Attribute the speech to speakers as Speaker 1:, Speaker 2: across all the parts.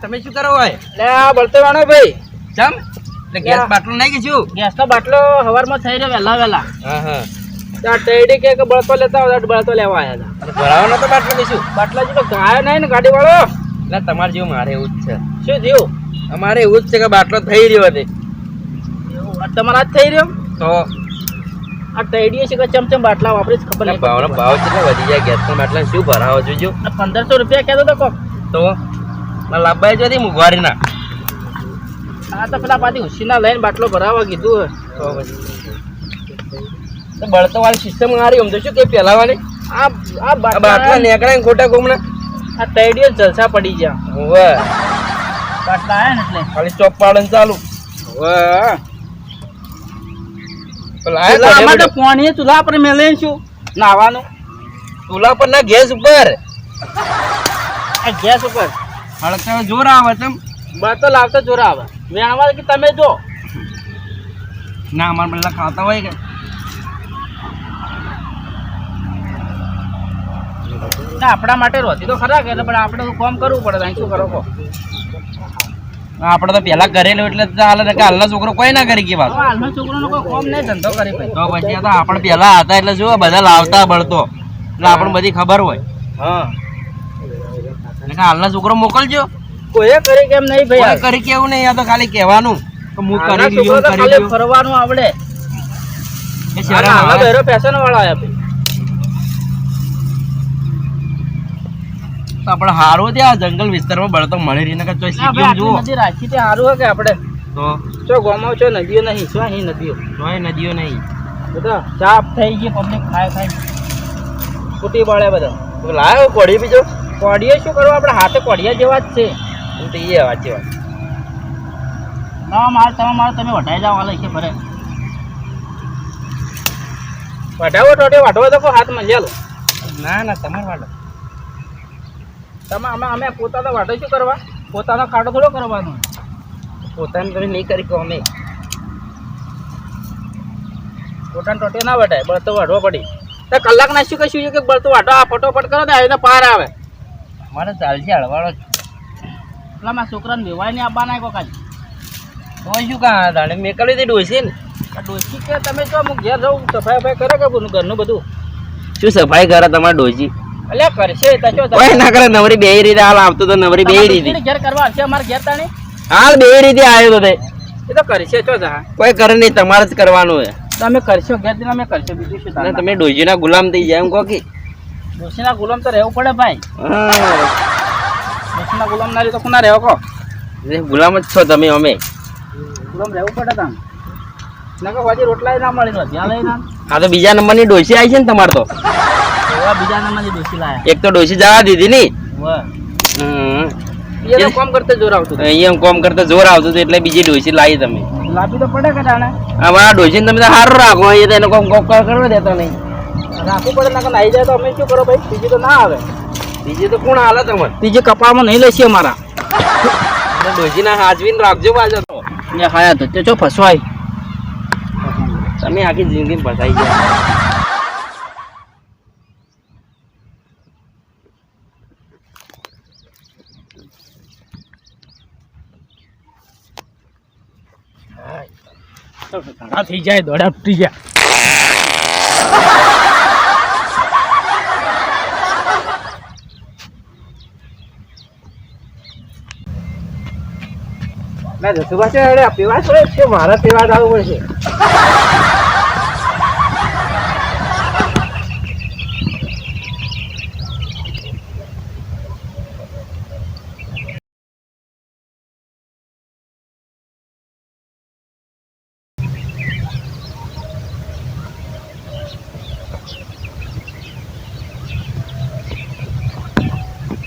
Speaker 1: તમે શું કરો હોય?
Speaker 2: લે આ બળતો વાળો ભાઈ.
Speaker 1: ચમ? એટલે ગેસ બાટલો નાખી શું?
Speaker 2: ગેસનો બાટલો હવારમાં થઈ રહ્યો વહેલા વહેલા.
Speaker 1: હા હા.
Speaker 2: ટેડી કે બળતો લેતા હોય બળતો લેવા આવ્યા હતા.
Speaker 1: ભરાવાનો તો બાટલો કીશું
Speaker 2: બાટલા જેવો ગાયો નહીં ને ગાડી વાળો
Speaker 1: એટલે તમારે જેવું મારે એવું જ છે.
Speaker 2: શું થયું?
Speaker 1: અમારે એવું જ છે કે બાટલો થઈ રહ્યો છે.
Speaker 2: આ તમારા જ થઈ રહ્યો?
Speaker 1: તો?
Speaker 2: આ ટેડી છે કે ચમચમ બાટલા વાપરી ખબર નહીં.
Speaker 1: ભાવનો ભાવ કેટલો વધી જાય ગેસના બાટલા શું ભરાવો જોજો.
Speaker 2: પંદરસો રૂપિયા કહેતો તો કોક.
Speaker 1: તો? લાભાઈ જતી મુઘવારીના
Speaker 2: આ તો પેલા પાછી ઉસીના લઈને બાટલો ભરાવા કીધું
Speaker 1: તો તો બળતો વાળી સિસ્ટમ મારી આમ તો શું કે પહેલાવાની?
Speaker 2: આ આ
Speaker 1: આ બાટલા
Speaker 2: બાટલા
Speaker 1: ને ખોટા ઘૂમના
Speaker 2: આ તૈડીઓ જલસા પડી ગયા.
Speaker 1: હોવે.
Speaker 2: બાટલા આયા ને એટલે.
Speaker 1: ખાલી ચોપ પાડન ચાલુ.
Speaker 2: વાહ
Speaker 1: પેલા
Speaker 2: તો પાણી ચૂલા પર મેલે શું? નાવાનું.
Speaker 1: ચૂલા પર ના ગેસ ઉપર.
Speaker 2: આ ગેસ ઉપર.
Speaker 1: હળકા જોર આવે તમ
Speaker 2: બળ તો લાવતા જોરા આવે. આવા કે તમે જો.
Speaker 1: ના અમારે પેલા ખાતા હોય કે?
Speaker 2: ના આપણા માટે રોતી તો ખરા કે એટલે પણ આપણે તો કામ કરવું પડે અહીં શું કરો કહો?
Speaker 1: આપણે તો પેલા કરેલું એટલે ને કે હાલનો છોકરો કોઈ ના કરી કે વાત
Speaker 2: હાલનો છોકરોનો કોઈ કોમ નહીં ધંધો કરી
Speaker 1: તો પછી આ તો આપણે પેલા હતા એટલે શું બધા લાવતા બળતો. એટલે આપણને બધી ખબર હોય.
Speaker 2: હા.
Speaker 1: હાલના છોકરો મોકલજો.
Speaker 2: કોઈ કરી કેમ નહીં
Speaker 1: કોઈ
Speaker 2: ભાઈ
Speaker 1: કરી કેવું નહીં આ તો ખાલી કહેવાનું. કે હું કરી
Speaker 2: તો
Speaker 1: કરી
Speaker 2: ખાલી ફરવાનું આવડે.
Speaker 1: એ શરમ
Speaker 2: હાલના બેરો ફેશન વાળા આયા ભાઈ.
Speaker 1: તો આપણે હારું ત્યાં જંગલ વિસ્તારમાં બળતો મળી રહીને કે ચોય
Speaker 2: ના
Speaker 1: જુઓ.
Speaker 2: નદી રાખી તે સારું હોય કે આપણે?
Speaker 1: તો?
Speaker 2: ચો ગોમાં છો નદીઓ નહીં શું અહીં નદીઓ?
Speaker 1: ચોય નદીઓ નહીં.
Speaker 2: બધા ચાપ થઈ ગઈ પબ્લિક ખાય ખાય. ફૂટી બળે બધા.
Speaker 1: તો લાયો કોડી બીજો.
Speaker 2: કોડીએ શું કરવું? આપણે હાથે કોડિયા જેવા જ છે.
Speaker 1: એમ તો એ વાત
Speaker 2: ના માલ તમે માલ તમે વઢાઈ જાવ વાલે છે ભરે. વઢાવો ટોટે વાટવા તો કોઈ હાથ મંજ્યા લો
Speaker 1: ના ના તમે વાળો
Speaker 2: તમે અમે અમે પોતાનો વાઢો શું કરવા? પોતાનો ખાડો થોડો કરવાનો.
Speaker 1: પોતાને તમે નહીં કરી કહો અમે
Speaker 2: પોતાનો ટોટે ના વઢાય બળતો વાઢવો પડી. તો કલાક ના શું કશું કે બળતો વાઢો આ ફટોફટ કરો ને આવીને પાર આવે.
Speaker 1: અમારે ચાલશે હળવાળો.
Speaker 2: એટલે મારા છોકરાને વેવાય નહીં આપવાના કાંઈ
Speaker 1: તો શું કા દાડે કરી હતી ડોસી ને.
Speaker 2: ડોસી કે તમે જો હું ઘેર રહું સફાઈ વફાઈ કરે કે બધું ઘરનું બધું?
Speaker 1: શું સફાઈ કરે તમારે ડોસી?
Speaker 2: અલ્યા કરશે તો જો
Speaker 1: ના કરે નવરી બે રીતે હાલ આવતો તો નવરી બે રીતે.
Speaker 2: ઘેર કરવા આવશે અમારે ઘેર તાણી?
Speaker 1: હાલ બે રીતે આવ્યો તો તે.
Speaker 2: એ તો કરશે ચો જા.
Speaker 1: કોઈ કરે નહીં તમારે જ કરવાનું છે.
Speaker 2: તમે કરશો ઘેર દિન અમે કરશો બીજું શું
Speaker 1: તમે ડોજીના ગુલામ થઈ જાય એમ કહો કે.
Speaker 2: ડોશીના ગુલામ તો રહેવું પડે ભાઈ. ડોશીના ગુલામ ના તો કોના રહેવો કહો?
Speaker 1: એ ગુલામ જ છો તમે અમે.
Speaker 2: ગુલામ રહેવું પડે તમે નકર વાજી રોટલા ના મળી લઈ
Speaker 1: આ તો બીજા નંબરની ડોસી આવી છે ને તમારે તો.
Speaker 2: બીજા નંબરની ડોશી લાયા.
Speaker 1: એક તો ડોસી જવા દીધી ની. હમ.
Speaker 2: એ તો કામ જોર આવતું.
Speaker 1: અહીંયા કોમ કરતા જોર આવતું એટલે બીજી ડોસી લાવી તમે.
Speaker 2: લાભી તો પડે કે તાણે?
Speaker 1: અમારા ડોસીને તમે સારું રાખો એ તો એને કોમ કોમ કરવા દેતા નહીં.
Speaker 2: રાખવું પડે ને આવી જાય તો અમે શું કરો ભાઈ? બીજી તો ના આવે.
Speaker 1: બીજી તો કોણ હાલે તમે
Speaker 2: બીજી કપામાં નહીં લેશે અમારા.
Speaker 1: ડોસીના હાજવીને રાખજો પાછો તો.
Speaker 2: એ હાયા તો તે જો ફસવાય.
Speaker 1: તમે આખી જિંદગી ફસાઈ ગયા.
Speaker 2: ઘણા થઈ જાય દોડા તૂટી ગયા. જસુભા છે અરે પીવા છે મારે પીવા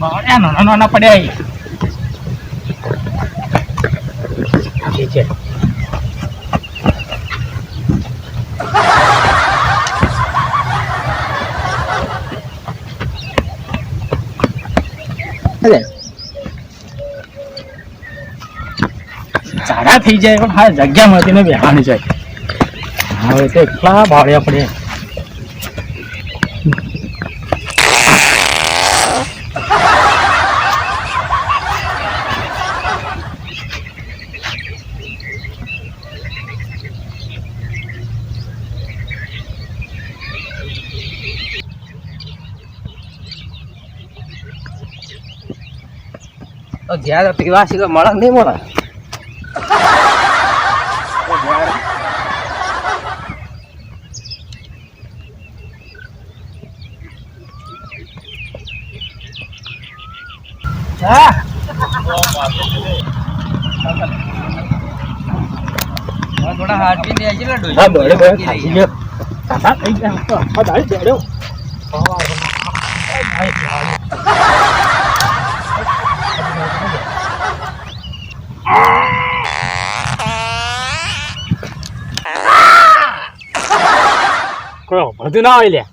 Speaker 2: બાવળિયા નાના નાના પડ્યા અહીં છે. ઝાડા થઈ જાય પણ હા જગ્યા મળતી ને બેહાણી જાય હવે તો એટલા ભાડ્યા પડે
Speaker 1: ઘેર પીવા છે મળે નહીં મળે. થોડા હાથ બી દે છે. ને
Speaker 2: હા બળે બળે ખાઈ ગયો કાકા થઈ ગયા તો આખો ચડ્યો કોઈ બધું ના હોય લ્યા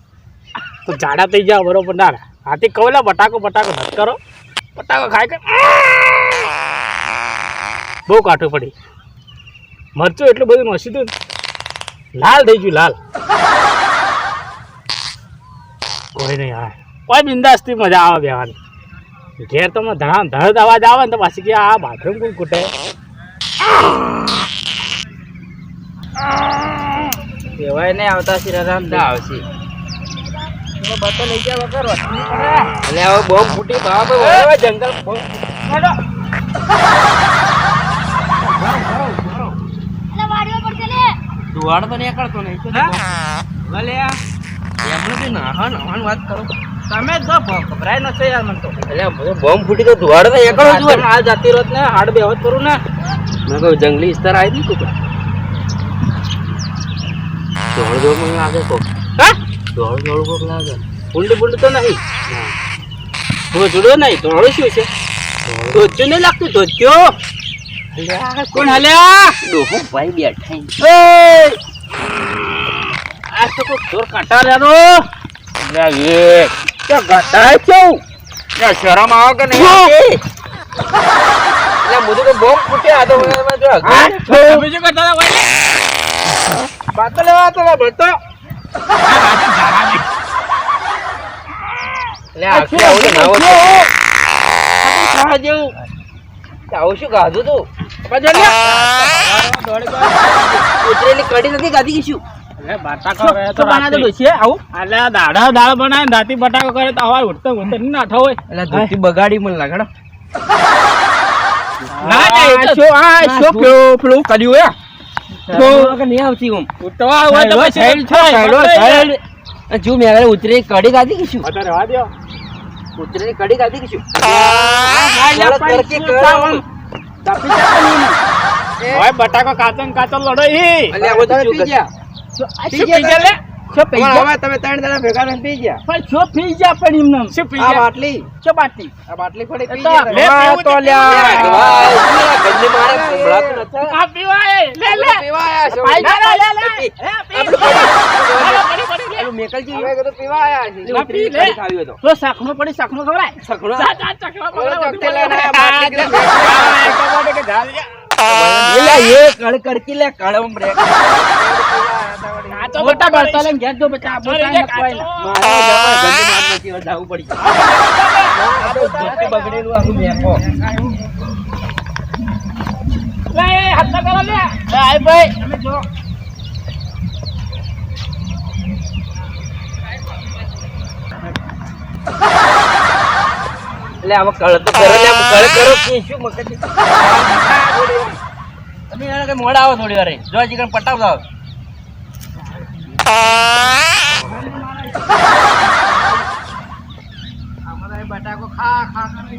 Speaker 2: તો જાડા થઈ જાવ બરોબર ના હાથી કહો બટાકો બટાકો મત કરો. બટાકો ખાય કે બહુ કાઠું પડી. મરચું એટલું બધું નસી હતું લાલ થઈ ગયું, લાલ. કોઈ નહીં હા કોઈ બિંદાસથી મજા આવે બેવાની. ઘેર તો મને ધડા અવાજ આવે ને તો પાછી કે આ બાથરૂમ કોણ કૂટે
Speaker 1: કહેવાય નહીં આવતા શિરારામ ના આવશે.
Speaker 2: બતો લઈ ગયા વગર
Speaker 1: એટલે હવે બોમ્બ ફૂટી દુવાડ તો નીકળતો નહીં તો ભલે એમનું બી નાહા નાહવાની વાત કરો.
Speaker 2: તમે તો ખબરાય નથી યાર મને તો.
Speaker 1: એટલે બોમ્બ ફૂટી તો દુવાડ તો જ
Speaker 2: આ જાતી રોત ને હાડ બેહત કરું ને.
Speaker 1: મેં કહ્યું જંગલી વિસ્તાર આવી દીધું કે દોડ દોડ મને લાગે કોક.
Speaker 2: હા?
Speaker 1: દોડ દોડ કોક લાગે.
Speaker 2: ફૂંડ ફૂંડ તો નહીં. ધોજડો નહીં ધોળો શું છે? ધોચ્યું નહીં લાગતું ધોચ્યો કોણ હલ્યા?
Speaker 1: ડોહો ભાઈ બેઠા
Speaker 2: એ આ તો કોક ચોર કાંટા લેનો
Speaker 1: લાગે કે
Speaker 2: તો ગટાય કેવું?
Speaker 1: શરમ આવે કે નહીં એટલે તો બોમ્બ ફૂટ્યા આ તો.
Speaker 2: તમે શું કરતા હતા ભાઈ લેવા તો બતો
Speaker 1: એટલે આખી આવડી નાવો છે.
Speaker 2: જેવું.
Speaker 1: આવું શું ગાધું તું? ઉતરેલી કઢી નથી ગાધી કે શું
Speaker 2: આવું?
Speaker 1: બગાડી મને લાગડો
Speaker 2: ના ના શું પેલું પેલું કર્યું
Speaker 1: તો નહીં આવતી
Speaker 2: તો પછી
Speaker 1: જો મેં આગળ ઉતરેલી કઢી કે શું?
Speaker 2: દ્યો.
Speaker 1: ઉતરેલી કઢી કે શું?
Speaker 2: બટાકો કાચો કાચો લડો ઈ. પી ગયા લે? શું પી ગયા?
Speaker 1: હવે તમે ત્રણ દાડા ભેગા થઈને પી ગયા
Speaker 2: પણ પી ગયા પણ એમને? શું પી ગયા?
Speaker 1: બાટલી
Speaker 2: શું બાટલી?
Speaker 1: આ બાટલી પડી
Speaker 2: એ
Speaker 1: પી ગયા
Speaker 2: લે, તો લ્યા.
Speaker 1: વાહ, શું આ ગંદી મારે સંભળાતું નથી.
Speaker 2: આ પીવાય. લે, લે.
Speaker 1: પીવા છો.
Speaker 2: લે, લે, લે. હે, પી. પડી, પડી, પડી, લે.
Speaker 1: પેલું મેકલજી હવે કીધું પીવા છે.
Speaker 2: પી લે.
Speaker 1: ખાવી તો.
Speaker 2: તો શાકનો પડી શાકનો ખવડાય.
Speaker 1: સાખણો
Speaker 2: જા, જા, ચકલા
Speaker 1: ઓલો
Speaker 2: પકડા,
Speaker 1: ચકતે
Speaker 2: બધું
Speaker 1: લઈને બાટલી કીધું
Speaker 2: હા, એક બાટલી કે જા, જા.
Speaker 1: એલા, એ કડ કડકી લે, કડમ બ્રેક.
Speaker 2: કાચો બટા બળતા લઈને ઘેર જો બચા બોટા ને કોઈ
Speaker 1: મારે જાવું પડી આ તો ધોતી બગડેલું આખું મેકો.
Speaker 2: લે, હાથ કરો લે. લે, આય ભાઈ. તમે જો.
Speaker 1: એટલે આમાં કળ તો કરો લે, કળ કરો કે શું મગજ? તમે એને મોડા આવો થોડી વાર જો હજી કઈ પટાવતા આવો.
Speaker 2: બટાકો ખા ખા તમે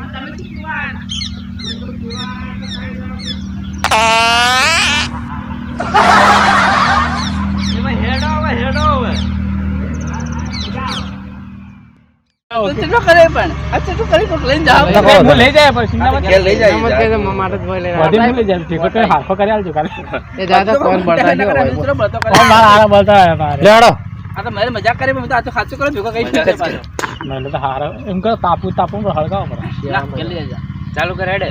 Speaker 2: પણ અચ્છા ચલો કરી કોક લઈને જાવ
Speaker 1: હું
Speaker 2: લઈ જાય પણ સિંગા
Speaker 1: ઘેર લઈ જાય.
Speaker 2: બધી હું લઈ જાય ઠીક તો હાફો કરી આલજો કાલે.
Speaker 1: એ દાદા કોણ બળતા છે હોય?
Speaker 2: કોણ મારા હારા બોલતા હોય મારે?
Speaker 1: લેડો.
Speaker 2: આ તો મેરે મજાક કરી મેં તો આ તો સાચું કરો ભેગો કઈ
Speaker 1: મજાક
Speaker 2: પાછો. મને તો હારો એમ કે તાપુ તાપુ પર હળગાવ પર
Speaker 1: લા, જલ્દી જા. ચાલુ કર હેડે.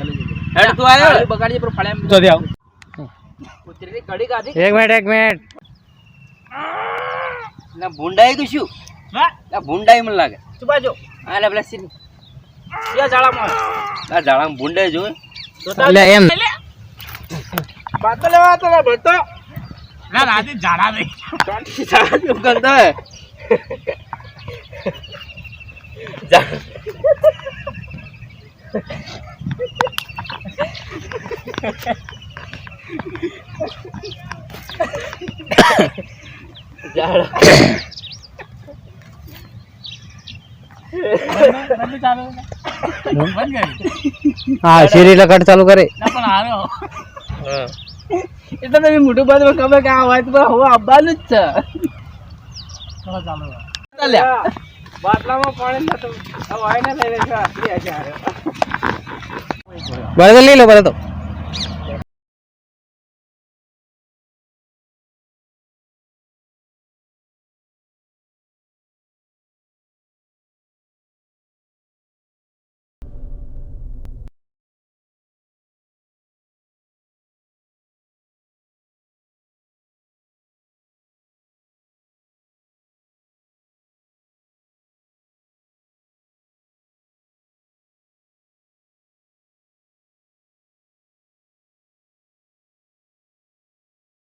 Speaker 1: હેડ તું આયો?
Speaker 2: બગાડીએ પર ફળે
Speaker 3: તો દે આવ.
Speaker 1: કડી કાઢી
Speaker 3: એક મિનિટ એક મિનિટ.
Speaker 1: ના ભૂંડાઈ ગયું શું?
Speaker 2: હા?
Speaker 1: ના ભૂંડાઈ મને લાગે.
Speaker 2: શું બાજુ?
Speaker 1: લે પેલા સીન.
Speaker 2: ક્યાં જાળામાં
Speaker 1: આ ઝાડામાં ભૂંડાઈ જોયું
Speaker 3: એટલે એમ.
Speaker 2: બાતો લેવા તો ના રાતે નહીં.
Speaker 1: કરતા હે ઝા- જાડો.
Speaker 3: હા શેરી લગાડ ચાલુ કરે
Speaker 1: હા.
Speaker 2: એટલે તમે મોટું બાદ ખબર કે આ વાત પર હવે આવવાનું જ છે બાટલામાં પાણી નતું હવે આઈને લઈ લેજો આટલી
Speaker 3: લઈ લો બરાબર